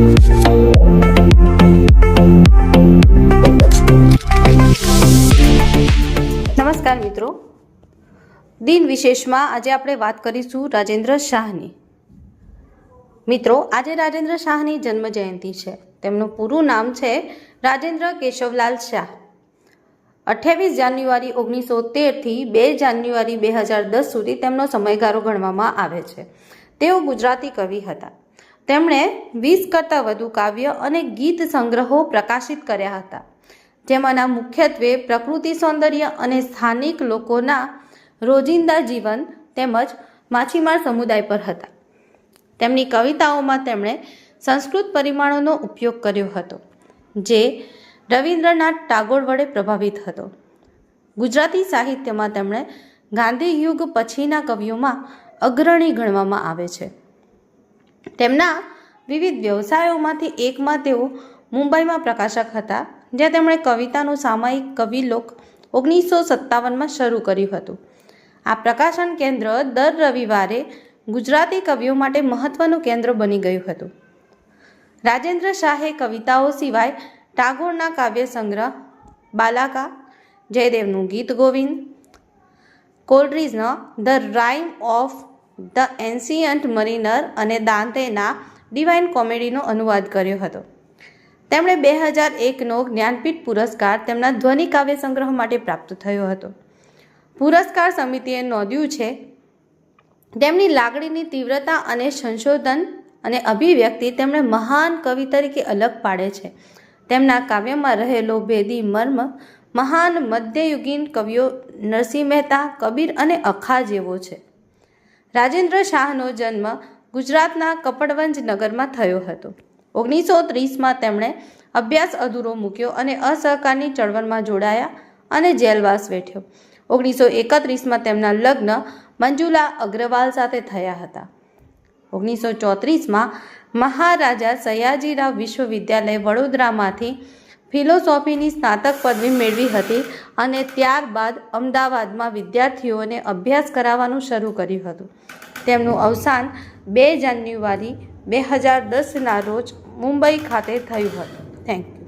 નમસ્કાર મિત્રો. દિન વિશેષમાં આજે આપણે વાત કરીશું રાજેન્દ્ર શાહની. મિત્રો, આજે રાજેન્દ્ર શાહની જન્મ જયંતિ છે. તેમનું પૂરું નામ છે રાજેન્દ્ર કેશવલાલ શાહ. અઠ્યાવીસ જાન્યુઆરી ઓગણીસો તેરથી બે જાન્યુઆરી બે હજાર દસ સુધી તેમનો સમયગાળો ગણવામાં આવે છે. તેઓ ગુજરાતી કવિ હતા. તેમણે વીસ કરતાં વધુ કાવ્ય અને ગીત સંગ્રહો પ્રકાશિત કર્યા હતા, જેમાંના મુખ્યત્વે પ્રકૃતિ સૌંદર્ય અને સ્થાનિક લોકોના રોજિંદા જીવન તેમજ માછીમાર સમુદાય પર હતા. તેમની કવિતાઓમાં તેમણે સંસ્કૃત પરિમાણોનો ઉપયોગ કર્યો હતો, જે રવિન્દ્રનાથ ટાગોર વડે પ્રભાવિત હતો. ગુજરાતી સાહિત્યમાં તેમણે ગાંધી યુગ પછીના કવિઓમાં અગ્રણી ગણવામાં આવે છે. તેમના વિવિધ વ્યવસાયોમાંથી એકમાં તેઓ મુંબઈમાં પ્રકાશક હતા, જ્યાં તેમણે કવિતાનું સામાયિક કવિલોક ઓગણીસો સત્તાવનમાં શરૂ કર્યું હતું. આ પ્રકાશન કેન્દ્ર દર રવિવારે ગુજરાતી કવિઓ માટે મહત્વનું કેન્દ્ર બની ગયું હતું. રાજેન્દ્ર શાહે કવિતાઓ સિવાય ટાગોરના કાવ્ય સંગ્રહ, બાલાકા, જયદેવનું ગીત Govind કોલ્ડ્રીઝનો the rime of the ancient mariner અને દાંતેના ડિવાઇન કોમેડીનો અનુવાદ કર્યો હતો. તેમણે બે હજાર એકનો જ્ઞાનપીઠ પુરસ્કાર તેમના ધ્વનિ કાવ્ય સંગ્રહ માટે પ્રાપ્ત થયો હતો. પુરસ્કાર સમિતિએ નોંધ્યું છે, તેમની લાગણીની તીવ્રતા અને સંશોધન અને અભિવ્યક્તિ તેમણે મહાન કવિ તરીકે અલગ પાડે છે. તેમના કાવ્યમાં રહેલો ભેદી મર્મ મહાન મધ્યયુગીન કવિઓ નરસિંહ મહેતા, કબીર અને અખા જેવો છે. રાજેન્દ્ર શાહનો જન્મ ગુજરાતના કપડવંજ નગરમાં થયો હતો. ઓગણીસો ત્રીસમાં તેમણે અભ્યાસ અધૂરો મૂક્યો અને અસહકારની ચળવળમાં જોડાયા અને જેલવાસ વેઠ્યો. ઓગણીસો એકત્રીસમાં તેમના લગ્ન મંજુલા અગ્રવાલ સાથે થયા હતા. ઓગણીસો ચોત્રીસમાં મહારાજા સયાજીરાવ વિશ્વવિદ્યાલય વડોદરામાંથી ફિલોસોફીની સ્નાતક પદવી મેળવી હતી અને ત્યારબાદ અમદાવાદમાં વિદ્યાર્થીઓને અભ્યાસ કરાવવાનું શરૂ કર્યું હતું. તેમનું અવસાન બે જાન્યુઆરી બે હજાર દસના રોજ મુંબઈ ખાતે થયું હતું. Thank you